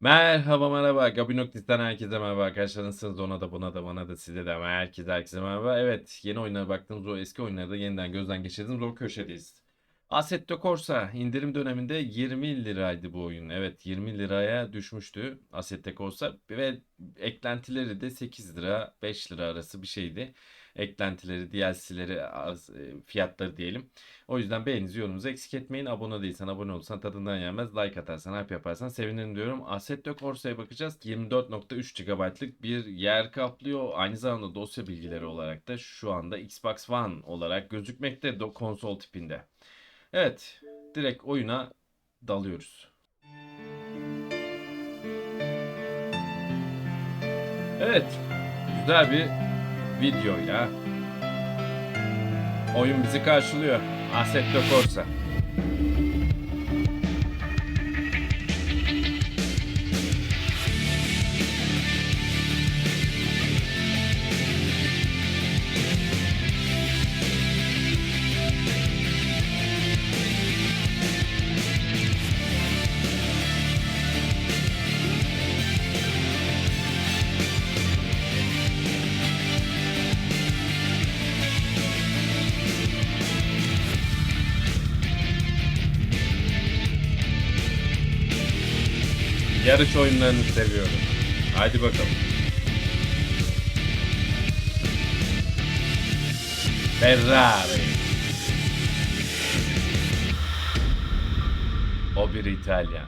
Merhaba merhaba. Gabi Noktis'ten herkese merhaba arkadaşlar. Nasılsınız? Ona da buna da bana da size de herkese herkese merhaba. Evet yeni oyunlara baktığımız o eski oyunları da yeniden gözden geçirdiğimiz o köşedeyiz. Assetto Corsa indirim döneminde 20 liraydı bu oyun. Evet 20 liraya düşmüştü Assetto Corsa ve eklentileri de 8 lira 5 lira arası bir şeydi. Eklentileri, DLC'leri, e, fiyatları diyelim. O yüzden beğeninizi yorumunuzu eksik etmeyin. Abone değilsen abone olursan tadından yenmez. Like atarsan hype yaparsan sevinirim diyorum. Assetto Corsa'ya bakacağız. 24.3 GB'lık bir yer kaplıyor. Aynı zamanda dosya bilgileri olarak da şu anda Xbox One olarak gözükmekte konsol tipinde. Evet, direkt oyuna dalıyoruz. Evet, güzel bir videoyla oyun bizi karşılıyor. Assetto Corsa. Yarış oyunlarını seviyorum. Haydi bakalım. Ferrari. O bir İtalyan.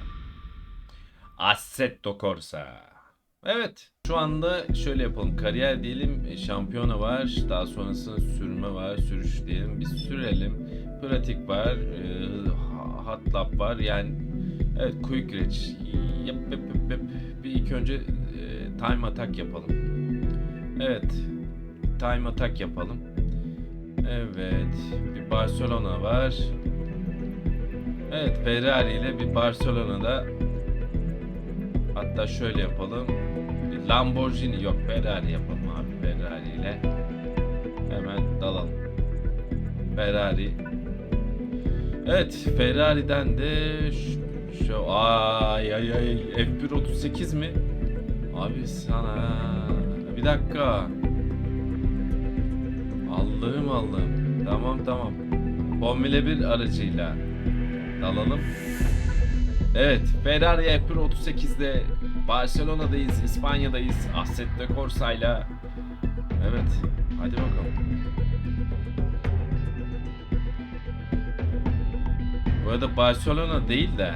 Assetto Corsa. Evet. Şu anda şöyle yapalım. Kariyer diyelim. e, Şampiyona var. Daha sonrasında sürme var. Sürüş diyelim. Bir sürelim. Pratik var. E, ha- hot lap var. Yani evet quick reach. Yap, yap, yap, yap. Bir ilk önce e, time attack yapalım. Evet. Time attack yapalım. Evet. Bir Barcelona var. Evet Ferrari ile bir Barcelona'da hatta şöyle yapalım. Bir Lamborghini yok Ferrari yapalım abi Ferrari ile. Hemen dalalım. Ferrari. Evet Ferrari'den de şu, şu ay ay ay F1 38 mi? Abi sana bir dakika. Allah'ım Allah'ım. Tamam tamam. Formula 1 aracıyla dalalım. Evet, Ferrari F1 38'de Barcelona'dayız, İspanya'dayız. Assetto Corsa'yla. Evet, hadi bakalım. Bu arada Barcelona değil de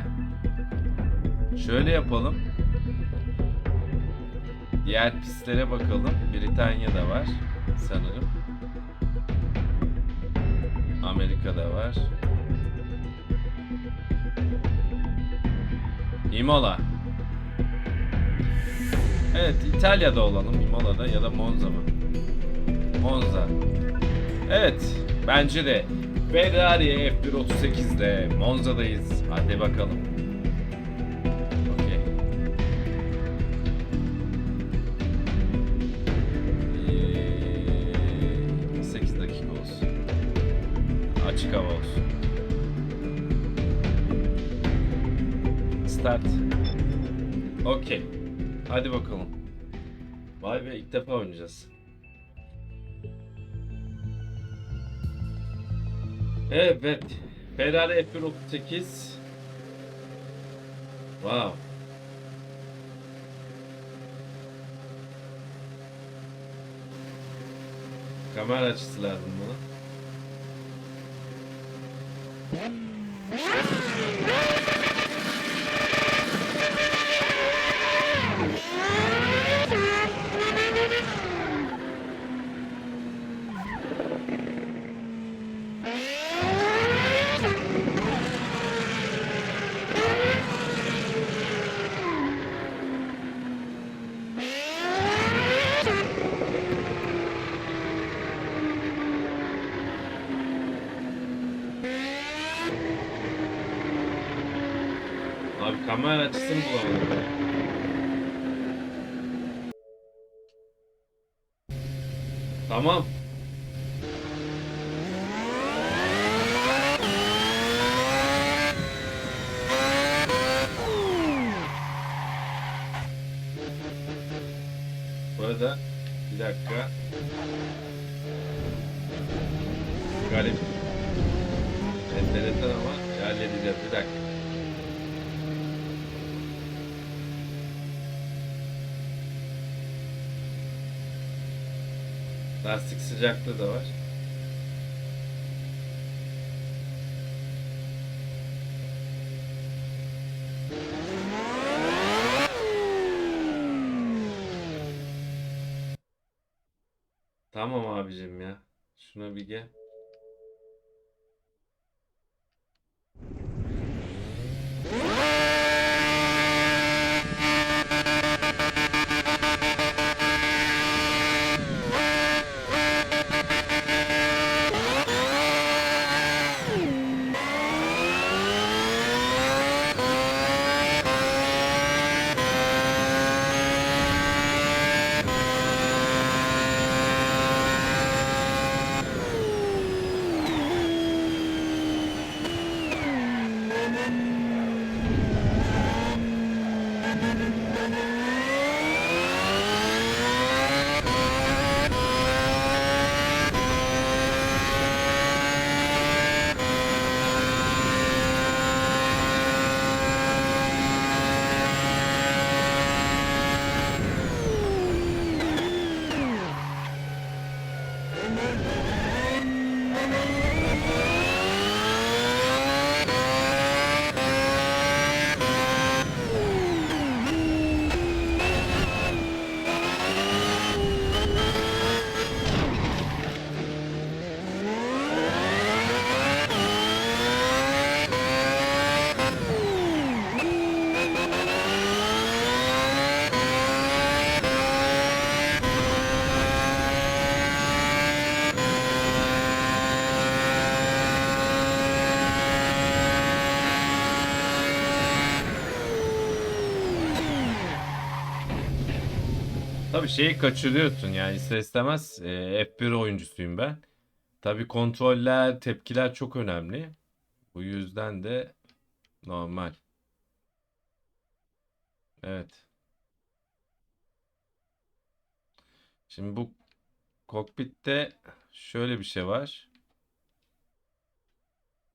şöyle yapalım. Diğer pistlere bakalım. Britanya'da var sanırım. Amerika'da var. Imola. Evet, İtalya'da olalım Imola'da ya da Monza mı? Monza. Evet, bence de Ferrari F1 38'de Monza'dayız. Hadi bakalım. Açık hava olsun. Start. Okey. Hadi bakalım. Vay be ilk defa oynayacağız. Evet. Ferrari F1 38. Wow. Kamera açısı lazım bana. Yeah! Kamera açısını bulamadım. Tamam. Lastik sıcaklığı da var. Tamam abicim ya. Şuna bir gel. Tabii şeyi kaçırıyorsun yani ister istemez e, F1 oyuncusuyum ben. Tabii kontroller, tepkiler çok önemli. Bu yüzden de normal. Evet. Şimdi bu kokpitte şöyle bir şey var.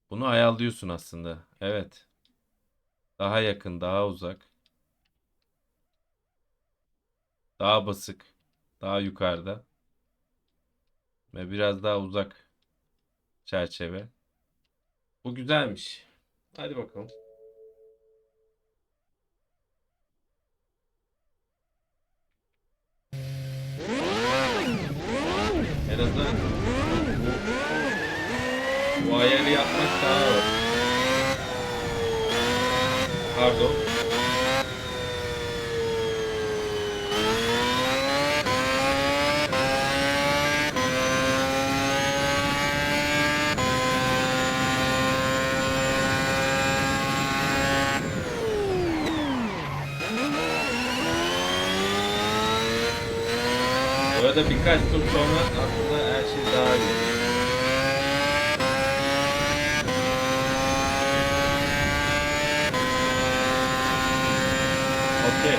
Bunu ayarlıyorsun aslında. Evet. Daha yakın, daha uzak. Daha basık. Daha yukarıda. Ve biraz daha uzak çerçeve. Bu güzelmiş. Hadi bakalım. En azından bu, bu ayarı yapmak daha. Pardon. Bu arada birkaç tur sonra aslında her şey daha iyi. Okey.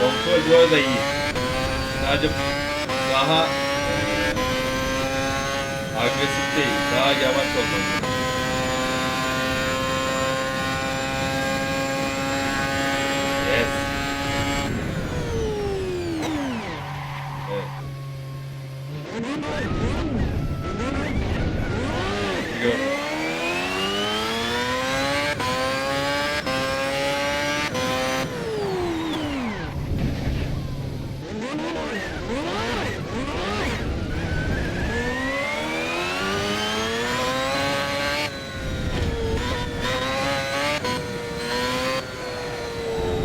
Kontrol bu arada iyi. Sadece daha eee, agresif değil, daha yavaş olmak. Yes. Evet. Biliyorum.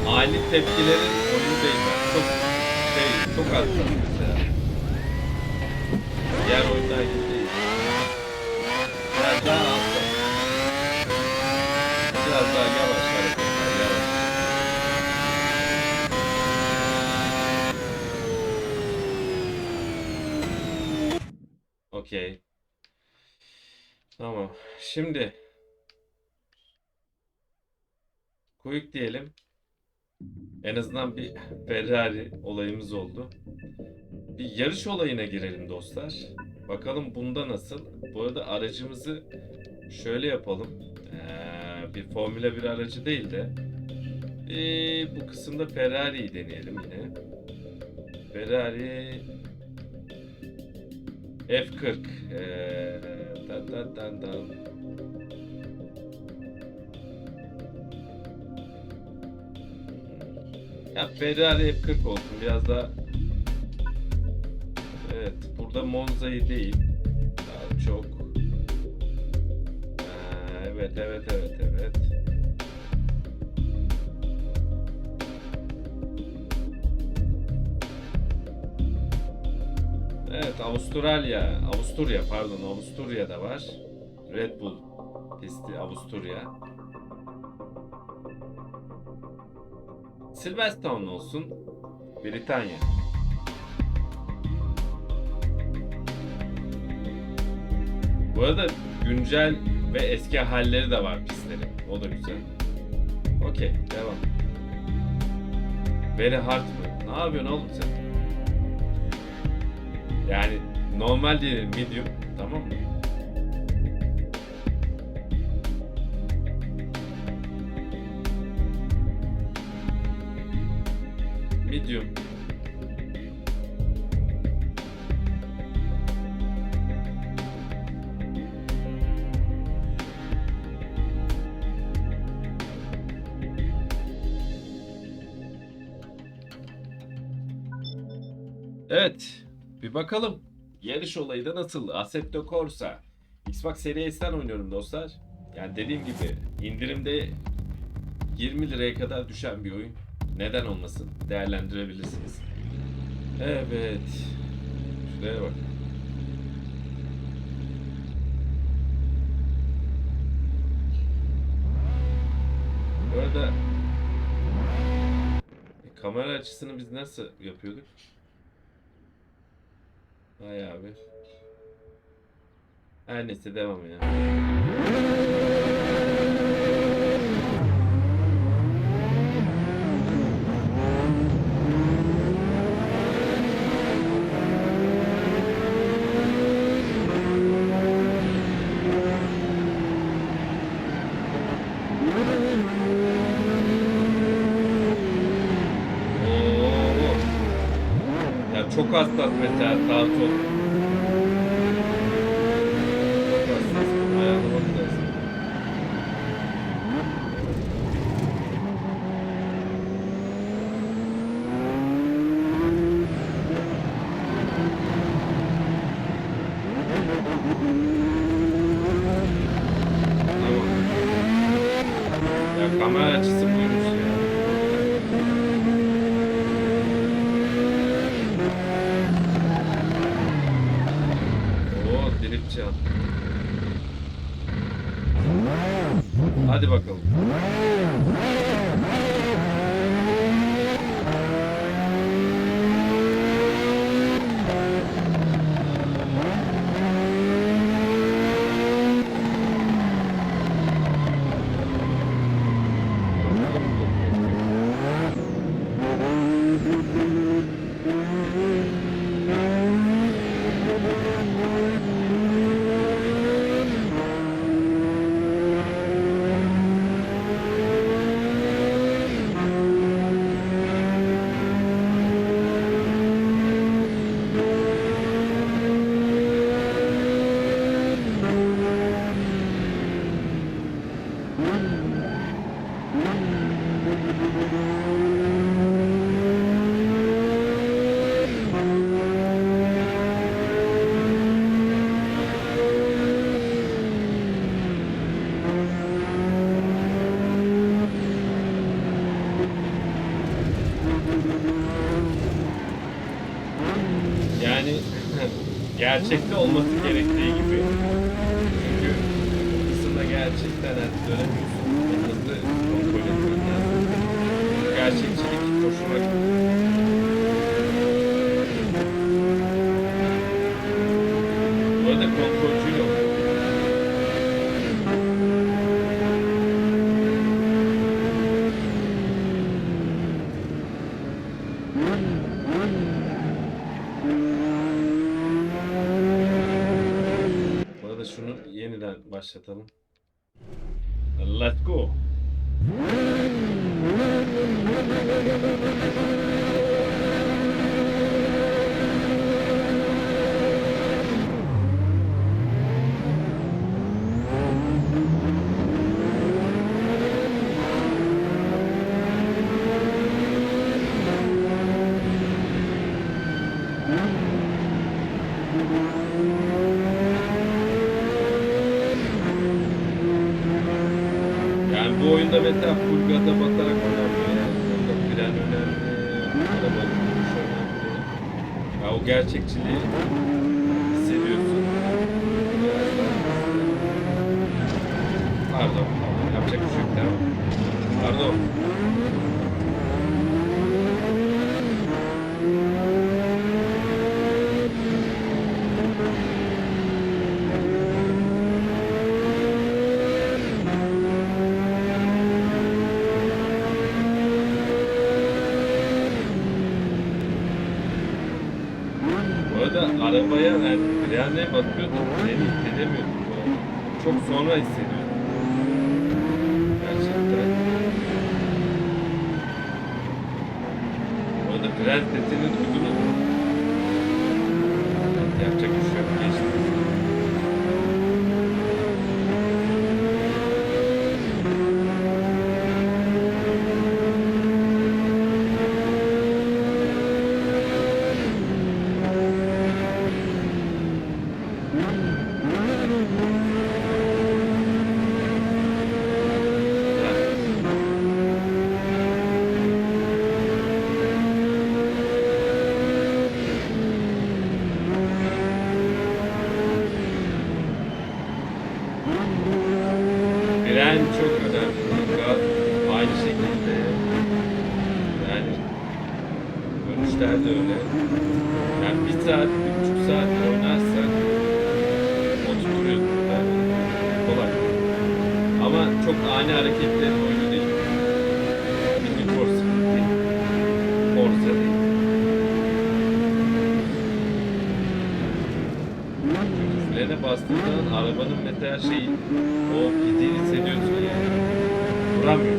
Ani tepkilerin oyunu değil ben. Çok şey, çok az mesela. Diğer oyunlar gibi değil. Biraz daha az. Biraz daha yavaş hareketler, yavaş. Okey. Tamam. Şimdi Quick diyelim. En azından bir Ferrari olayımız oldu. Bir yarış olayına girelim dostlar. Bakalım bunda nasıl. Bu arada aracımızı şöyle yapalım. Ee, bir Formula 1 aracı değil de ee, bu kısımda Ferrari'yi deneyelim yine. Ferrari F40 ee, dan dan dan dan. Ya Ferrari F40 olsun biraz daha Evet burada Monza'yı değil daha çok Ha, evet evet evet evet Evet Avustralya Avusturya pardon Avusturya'da var Red Bull pisti Avusturya Silverstone olsun Britanya Bu arada güncel ve eski halleri de var pistlerin. O da güzel. Okey, devam. Very hard mı? Ne yapıyorsun oğlum sen? Yani normal değil, medium. Tamam mı? Medium. Evet. Bir bakalım. Yarış olayı da nasıl? Assetto Corsa. Xbox Series S'ten oynuyorum dostlar. Yani dediğim gibi indirimde 20 liraya kadar düşen bir oyun. Neden olmasın? Değerlendirebilirsiniz. Evet. Şuraya bak. Bu arada e, kamera açısını biz nasıl yapıyorduk? Vay abi. Her neyse devam ya. Ya çok hassas mesela sağ sol. Çok hassas. Ayarlamak lazım. Tamam. Ya kamera açısı buymuş ya. Oo dripçi at. Hadi bakalım. Yani gerçekte olması gerektiği gibi. Çünkü bu kısımda gerçekten hani başlatalım. Let's go. Freni hissedemiyordum bu arada. Çok sonra hissediyordum. Gerçekten. Bu arada fren sesini duydunuz mu? Yapacak bir şey yok. Geçti. Fren çok önemli. Gaz aynı şekilde. Yani dönüşler de öyle. Yani bir saat, bir buçuk saat oynarsan oturtuyorsun. Yani kolay. Ama çok ani hareketlerin oyunu değil. Bir Forza değil. Forza değil. Frene bastığın zaman arabanın mesela şeyi o fiziğini hissediyorsun yani. Duramıyor.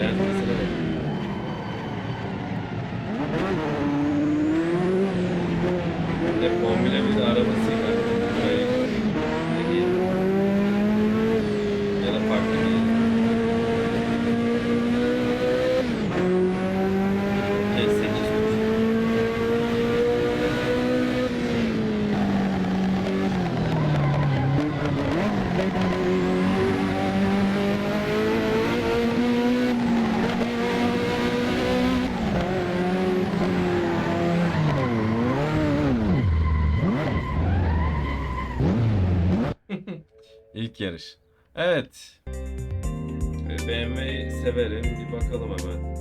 Ben mesela bak. Hep Formula 1 arabasıyla burayı ne diyeyim ya da farklı bir T8 İlk yarış. Evet. Ee, BMW'yi severim. Bir bakalım hemen.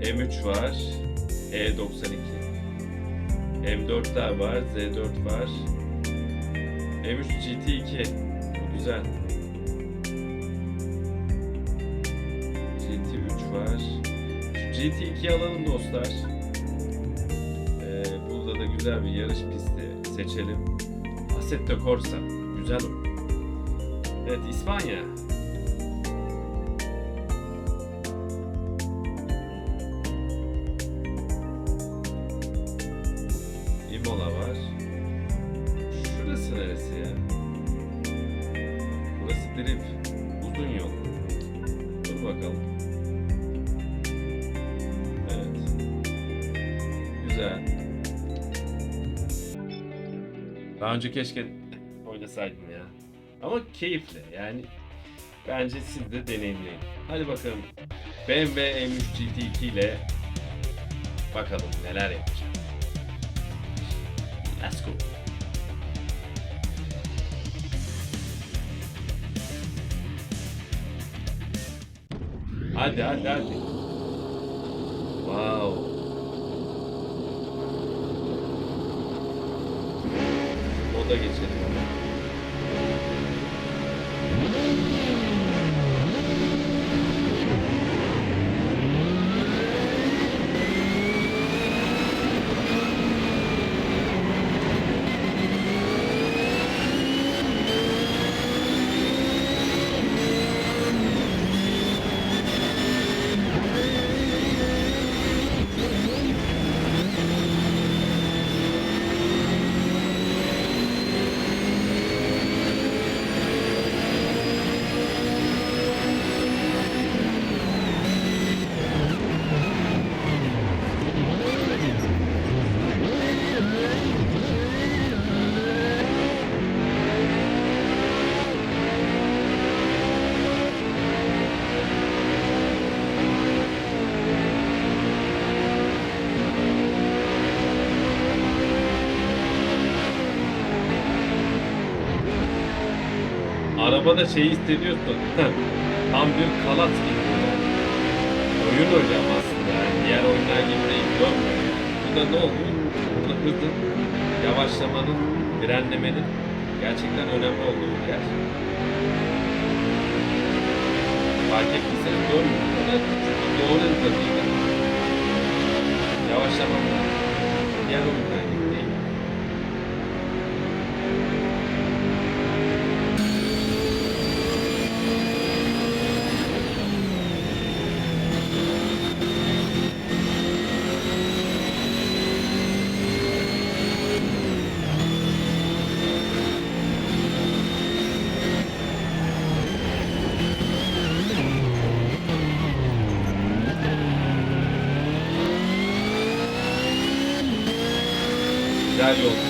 M3 var. E92. M4'ler var. Z4 var. M3 GT2. Bu güzel. GT3 var. Şu GT2 alalım dostlar. Güzel bir yarış pisti seçelim. Assetto Corsa. Güzel oyun. Evet İspanya. Daha önce keşke oynasaydım ya. Ama keyifli yani. Bence siz de deneyimleyin. Hadi bakalım. BMW M3 GT2 ile bakalım neler yapacağız. Let's go. Hadi hadi hadi. Geçelim. Arabada şey hissediyorsun. Tam bir kalat gibi. Oyun hocam aslında. Yani diğer oyunlar gibi değil. Dönmüyor. Burada ne oluyor? Burada hızın, yavaşlamanın, frenlemenin gerçekten önemli olduğu bir yer. Fark ettiyseniz dönmüyor. Çünkü doğru hızda değil. Yavaşlamam lazım. Diğer oyunlar gibi değil.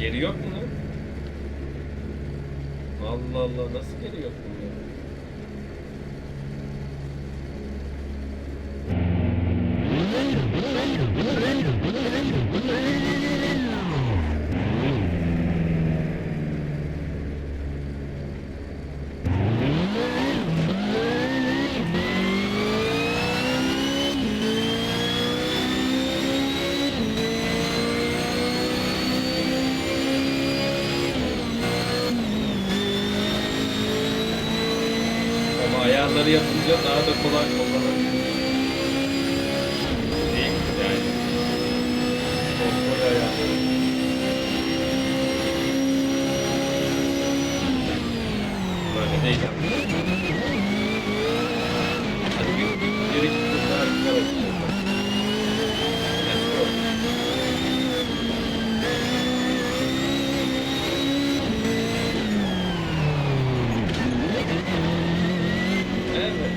Geri yok mu? Allah Allah nasıl geri yok bu ya? Ama ayarları yapınca daha da kolay kullanabilir. Değil mi? Yani. Kontrol ayarları. Böyle değil yani. Hadi bir, bir iki tur daha güzel olsun. Let's go. Evet.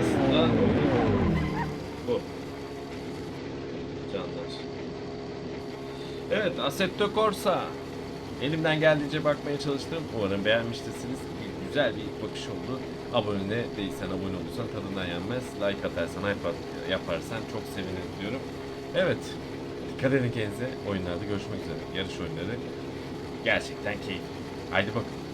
Aslında bu. Canlar. Evet, Assetto Corsa. Elimden geldiğince bakmaya çalıştım. Umarım beğenmiştirsiniz. Güzel bir bakış oldu. Abone değilsen, abone olursan tadından yenmez. Like atarsan, at- yaparsan çok sevinirim diyorum. Evet, dikkat edin kendinize. Oyunlarda görüşmek üzere. Yarış oyunları gerçekten keyifli. Haydi bakalım.